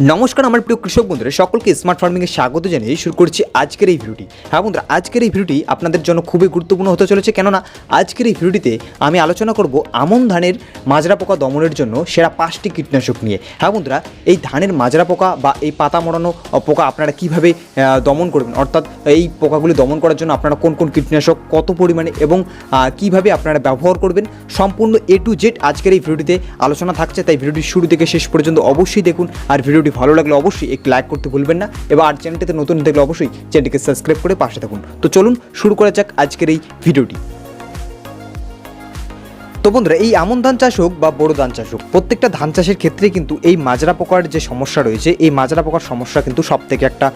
নমস্কার, আমার প্রিয় কৃষক বন্ধুরা, সকলকে স্মার্ট ফার্মিংয়ে স্বাগত জানিয়ে শুরু করছি আজকের এই ভিডিওটি হ্যাঁ বন্ধুরা, আজকের এই ভিডিওটি আপনাদের জন্য খুবই গুরুত্বপূর্ণ হতে চলেছে, কেননা আজকের এই ভিডিওটিতে আমি আলোচনা করব আমন ধানের মাজরা পোকা দমনের জন্য সেরা পাঁচটি কীটনাশক নিয়ে। হ্যাঁ বন্ধুরা, এই ধানের মাজরা পোকা বা এই পাতা মরানো পোকা আপনারা কীভাবে দমন করবেন? অর্থাৎ এই পোকাগুলি দমন করার জন্য আপনারা কোন কোন কীটনাশক কত পরিমাণে এবং কীভাবে আপনারা ব্যবহার করবেন? সম্পূর্ণ এ টু জেড আজকের এই ভিডিওটিতে আলোচনা থাকছে, তাই ভিডিওটি শুরু থেকে শেষ পর্যন্ত অবশ্যই দেখুন আর ভিডিওটি ভালো লাগলে অবশ্যই একটি লাইক করতে ভুলবেন না এবার আর চ্যানেলটিতে নতুন দেখলে অবশ্যই চ্যানেলটিকে সাবস্ক্রাইব করে পাশে থাকুন। তো চলুন শুরু করা যাক আজকের এই ভিডিওটি। তো বন্ধুরা, এই আমন ধান চাষ হোক বা বড় ধান চাষ হোক, প্রত্যেকটা ধান চাষের ক্ষেত্রে কিন্তু এই মাজরা পোকার যে সমস্যা রয়েছে, এই মাজরা পোকার সমস্যা কিন্তু সব থেকে একটা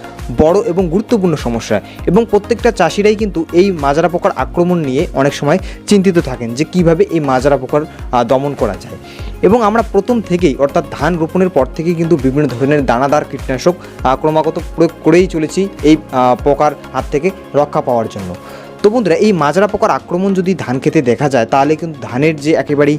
বড় এবং গুরুত্বপূর্ণ সমস্যা। এবং প্রত্যেকটা চাষিরাই কিন্তু এই মাজরা পোকার আক্রমণ নিয়ে অনেক সময় চিন্তিত থাকেন যে কীভাবে এই মাজরা পোকার দমন করা যায়। এবং আমরা প্রথম থেকেই, অর্থাৎ ধান রোপণের পর থেকেই কিন্তু বিভিন্ন ধরনের দানাদার কীটনাশক ক্রমাগত প্রয়োগ করেই চলেছি এই পোকার হাত থেকে রক্ষা পাওয়ার জন্য। তো বন্ধুরা, এই মাজরা পোকার আক্রমণ যদি ধান খেতে দেখা যায়, তাহলে কিন্তু ধানের যে একেবারেই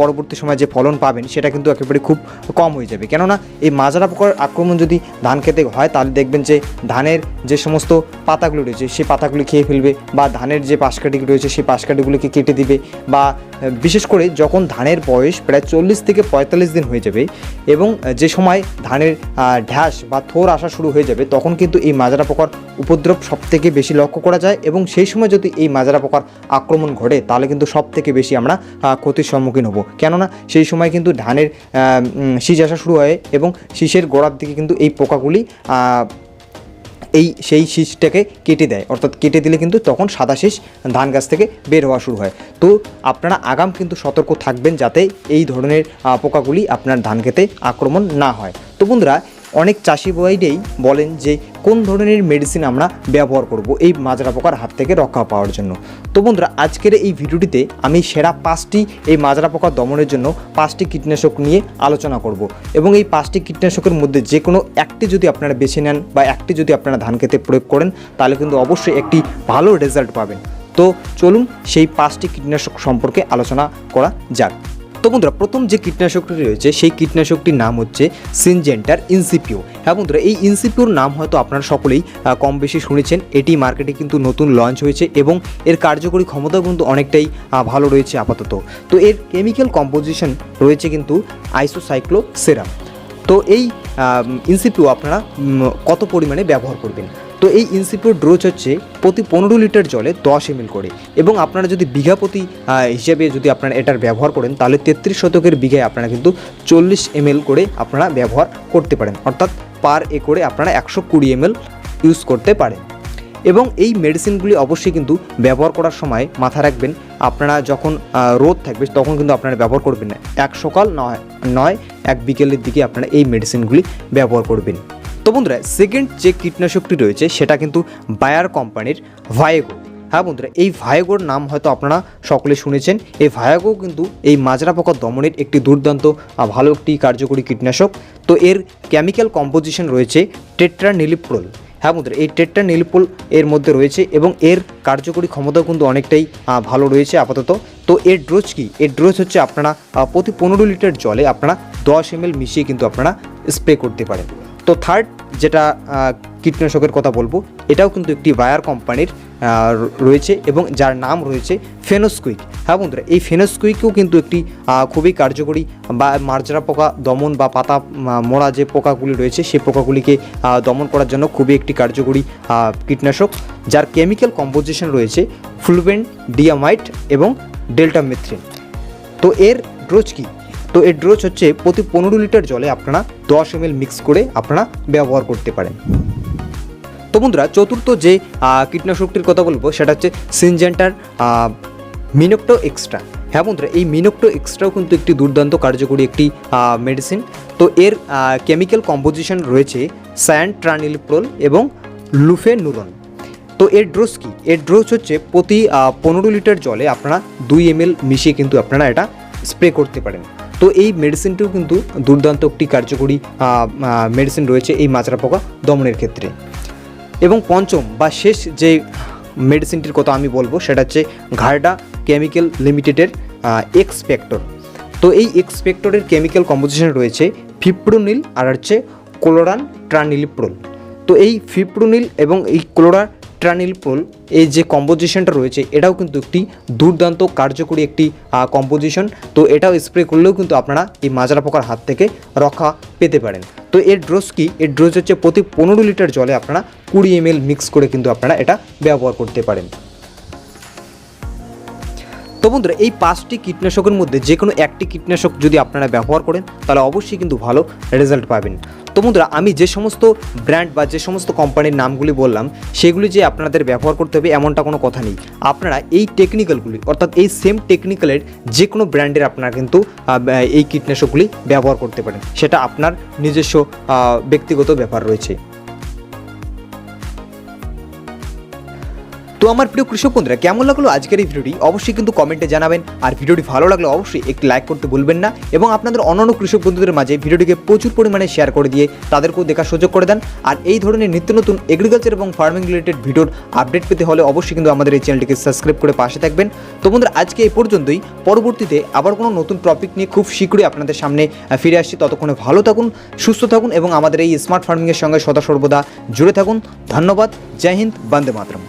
পরবর্তী সময় যে ফলন পাবেন, সেটা কিন্তু একেবারে খুব কম হয়ে যাবে। কেননা, এই মাজরা পোকার আক্রমণ যদি ধান খেতে হয়, তাহলে দেখবেন যে ধানের যে সমস্ত পাতাগুলো রয়েছে, সেই পাতাগুলি খেয়ে ফেলবে বা ধানের যে পাশকাঠিগুলো রয়েছে, সেই পাশকাঠিগুলিকে কেটে দিবে বা বিশেষ করে যখন ধানের বয়স প্রায় চল্লিশ থেকে পঁয়তাল্লিশ দিন হয়ে যাবে এবং যে সময় ধানের ঢ্যাস বা থোর আসা শুরু হয়ে যাবে, তখন কিন্তু এই মাজরা পোকার উপদ্রব সব থেকে বেশি লক্ষ্য করা যায় এবং সেই সময় যদি এই মাজরা পোকার আক্রমণ ঘটে, তাহলে কিন্তু সব থেকে বেশি আমরা ক্ষতির সম্মুখীন হব। কেননা সেই সময় কিন্তু ধানের শীষ আসা শুরু হয় এবং শীষের গোড়ার দিকে কিন্তু এই পোকাগুলি এই সেই শীষটাকে কেটে দেয়। অর্থাৎ কেটে দিলে কিন্তু তখন সাদা শীষ ধান গাছ থেকে বের হওয়া শুরু হয়। তো আপনারা আগাম কিন্তু সতর্ক থাকবেন যাতে এই ধরনের পোকাগুলি আপনার ধান খেতে আক্রমণ না হয়। তো বন্ধুরা অনেক চাষি ভাইরাই বলেন যে কোন ধরনের মেডিসিন আমরা ব্যবহার করব এই মাজরা পোকার হাত থেকে রক্ষা পাওয়ার জন্য। তো বন্ধুরা, আজকের এই ভিডিওটিতে আমি সেরা পাঁচটি এই মাজরা পোকা দমনের জন্য পাঁচটি কীটনাশক নিয়ে আলোচনা করব এবং এই পাঁচটি কীটনাশকের মধ্যে যে কোনো একটি যদি আপনারা বেছে নেন বা একটি যদি আপনারা ধান খেতে প্রয়োগ করেন, তাহলে কিন্তু অবশ্যই একটি ভালো রেজাল্ট পাবেন। তো চলুন সেই পাঁচটি কীটনাশক সম্পর্কে আলোচনা করা যাক। তো বন্ধুরা, প্রথম যে কীটনাশকটি রয়েছে, সেই কীটনাশকটির নাম হচ্ছে সিনজেন্টার ইনসিপিও। হ্যাঁ বন্ধুরা, এই ইনসিপিওর নাম হয়তো আপনারা সকলেই কম বেশি শুনেছেন। এটি মার্কেটে কিন্তু নতুন লঞ্চ হয়েছে এবং এর কার্যকরী ক্ষমতা কিন্তু অনেকটাই ভালো রয়েছে আপাতত। তো এর কেমিক্যাল কম্পোজিশন রয়েছে কিন্তু আইসোসাইক্লো সেরাম তো এই ইনসিপিও আপনারা কত পরিমাণে ব্যবহার করবেন? তো এই ইনসিপিওর ডোজ হচ্ছে প্রতি পনেরো লিটার জলে দশ এম করে। এবং আপনারা যদি বিঘা প্রতি হিসেবে যদি আপনারা এটার ব্যবহার করেন, তাহলে তেত্রিশ শতকের বিঘায় আপনারা কিন্তু চল্লিশ এম করে আপনারা ব্যবহার করতে পারেন। অর্থাৎ পার একরে আপনারা একশো কুড়ি এম ইউজ করতে পারেন। এবং এই মেডিসিনগুলি অবশ্যই কিন্তু ব্যবহার করার সময় মাথা রাখবেন, আপনারা যখন রোদ থাকবে তখন কিন্তু আপনারা ব্যবহার করবেন না। এক সকাল নয় নয়, এক বিকেলের দিকে আপনারা এই মেডিসিনগুলি ব্যবহার করবেন। তো বন্ধুরা সেকেন্ড যে কীটনাশকটি রয়েছে, সেটা কিন্তু বায়ার কোম্পানির ভায়েগো। হ্যাঁ বন্ধুরা, এই ভায়াগোর নাম হয়তো আপনারা সকলে শুনেছেন। এই ভায়াগো কিন্তু এই মাজরা পোকা দমনের একটি দুর্দান্ত ভালো একটি কার্যকরী কীটনাশক। তো এর কেমিক্যাল কম্পোজিশন রয়েছে টেট্রা নিলিপ্রোল হ্যাঁ বন্ধুরা, এই টেট্রা নিলিপ্রোল এর মধ্যে রয়েছে এবং এর কার্যকরী ক্ষমতাও কিন্তু অনেকটাই ভালো রয়েছে আপাতত। তো এর ড্রোজ কি? এর ড্রোজ হচ্ছে আপনারা প্রতি পনেরো লিটার জলে আপনারা দশ এম মিশিয়ে কিন্তু আপনারা স্প্রে করতে পারেন। তো থার্ড যেটা কীটনাশকের কথা বলব, এটাও কিন্তু একটি বায়ার কোম্পানির রয়েছে এবং যার নাম রয়েছে ফেনোস্কুইক হ্যাঁ বন্ধুরা, এই ফেনোস্কুইকও কিন্তু একটি খুবই কার্যকরী বা মার্জরা পোকা, দমন বা পাতা মরা যে পোকাগুলি রয়েছে, সেই পোকাগুলিকে দমন করার জন্য খুবই একটি কার্যকরী কীটনাশক, যার কেমিক্যাল কম্পোজিশন রয়েছে ফ্লুভেন ডিয়ামাইট এবং ডেল্টামেথ্রিন তো এর ডোজ কি? তো এর ডোজ হচ্ছে প্রতি পনেরো লিটার জলে আপনারা দশ এম মিক্স করে আপনারা ব্যবহার করতে পারেন। তো বন্ধুরা, চতুর্থ যে কীটনাশকটির কথা বলব, সেটা হচ্ছে সিনজেন্টার মিনোক্টো এক্সট্রা হ্যাঁ বন্ধুরা, এই মিনোক্টো এক্সট্রাও কিন্তু একটি দুর্দান্ত কার্যকরী একটি মেডিসিন তো এর কেমিক্যাল কম্পোজিশন রয়েছে স্যান্ট্রানিলপ্রোল এবং লুফেনুরন তো এর ড্রোজ কী? এর ড্রোজ হচ্ছে প্রতি পনেরো লিটার জলে আপনারা দুই এম মিশিয়ে কিন্তু আপনারা এটা স্প্রে করতে পারেন। তো এই মেডিসিনটিও কিন্তু দুর্দান্ত একটি কার্যকরী মেডিসিন রয়েছে এই মাজরা পোকা দমনের ক্ষেত্রে। এবং পঞ্চম বা শেষ যে মেডিসিনটির কথা আমি বলব, সেটা হচ্ছে ঘারডা কেমিক্যাল লিমিটেডের এক্সপেক্টর তো এই এক্সপেক্টরের কেমিক্যাল কম্পোজিশন রয়েছে ফিপ্রোনিল আর হচ্ছে ক্লোরান ট্রানিলিপ্রোল তো এই ফিপ্রোনিল এবং এই ক্লোরা ট্রানিলপ্রোল এই যে কম্পোজিশনটা রয়েছে, এটাও কিন্তু একটি দুর্দান্ত কার্যকরী একটি কম্পোজিশন। তো এটাও স্প্রে করলেও কিন্তু আপনারা এই মাজরা পোকার হাত থেকে রক্ষা পেতে পারেন। তো এর ড্রোজ কি? এর ড্রোজ হচ্ছে প্রতি পনেরো লিটার জলে আপনারা কুড়ি এম মিক্স করে কিন্তু আপনারা এটা ব্যবহার করতে পারেন। তো বন্ধুরা, এই পাঁচটি কীটনাশকের মধ্যে যে কোনো একটি কীটনাশক যদি আপনারা ব্যবহার করেন, তাহলে অবশ্যই কিন্তু ভালো রেজাল্ট পাবেন। তো বন্ধুরা, আমি যে সমস্ত ব্র্যান্ড বা যে সমস্ত কোম্পানির নামগুলি বললাম, সেগুলি যে আপনাদের ব্যবহার করতে হবে এমনটা কোনো কথা নেই। আপনারা এই টেকনিক্যালগুলি অর্থাৎ এই সেম টেকনিক্যালের যে কোনো ব্র্যান্ডের আপনারা কিন্তু এই কীটনাশকগুলি ব্যবহার করতে পারেন। সেটা আপনার নিজস্ব ব্যক্তিগত ব্যাপার রয়েছে। তো আমার প্রিয় কৃষক বন্ধুরা, কেমন লাগল আজকের এই ভিডিওটি? অবশ্যই কিন্তু কমেন্টে জানাবেন। আর ভিডিওটি ভালো লাগলে অবশ্যই একটি লাইক করতে ভুলবেন না এবং আপনাদের অন্যান্য কৃষক বন্ধুদের মাঝে ভিডিওটিকে প্রচুর পরিমাণে শেয়ার করে দিয়ে তাদেরকেও দেখার সুযোগ করে দেন। আর এই ধরনের নিত্য নতুন এগ্রিকালচার এবং ফার্মিং রিলেটেড ভিডিওর আপডেট পেতে হলে অবশ্যই কিন্তু আমাদের এই চ্যানেলটিকে সাবস্ক্রাইব করে পাশে থাকবেন। তো বন্ধুরা, আজকে এই পর্যন্তই। পরবর্তীতে আবার কোনো নতুন টপিক নিয়ে খুব শীঘ্রই আপনাদের সামনে ফিরে আসছি। ততক্ষণে ভালো থাকুন, সুস্থ থাকুন এবং আমাদের এই স্মার্ট ফার্মিংয়ের সঙ্গে সদা সর্বদা জুড়ে থাকুন। ধন্যবাদ, জয় হিন্দ, বন্দে মাতরম।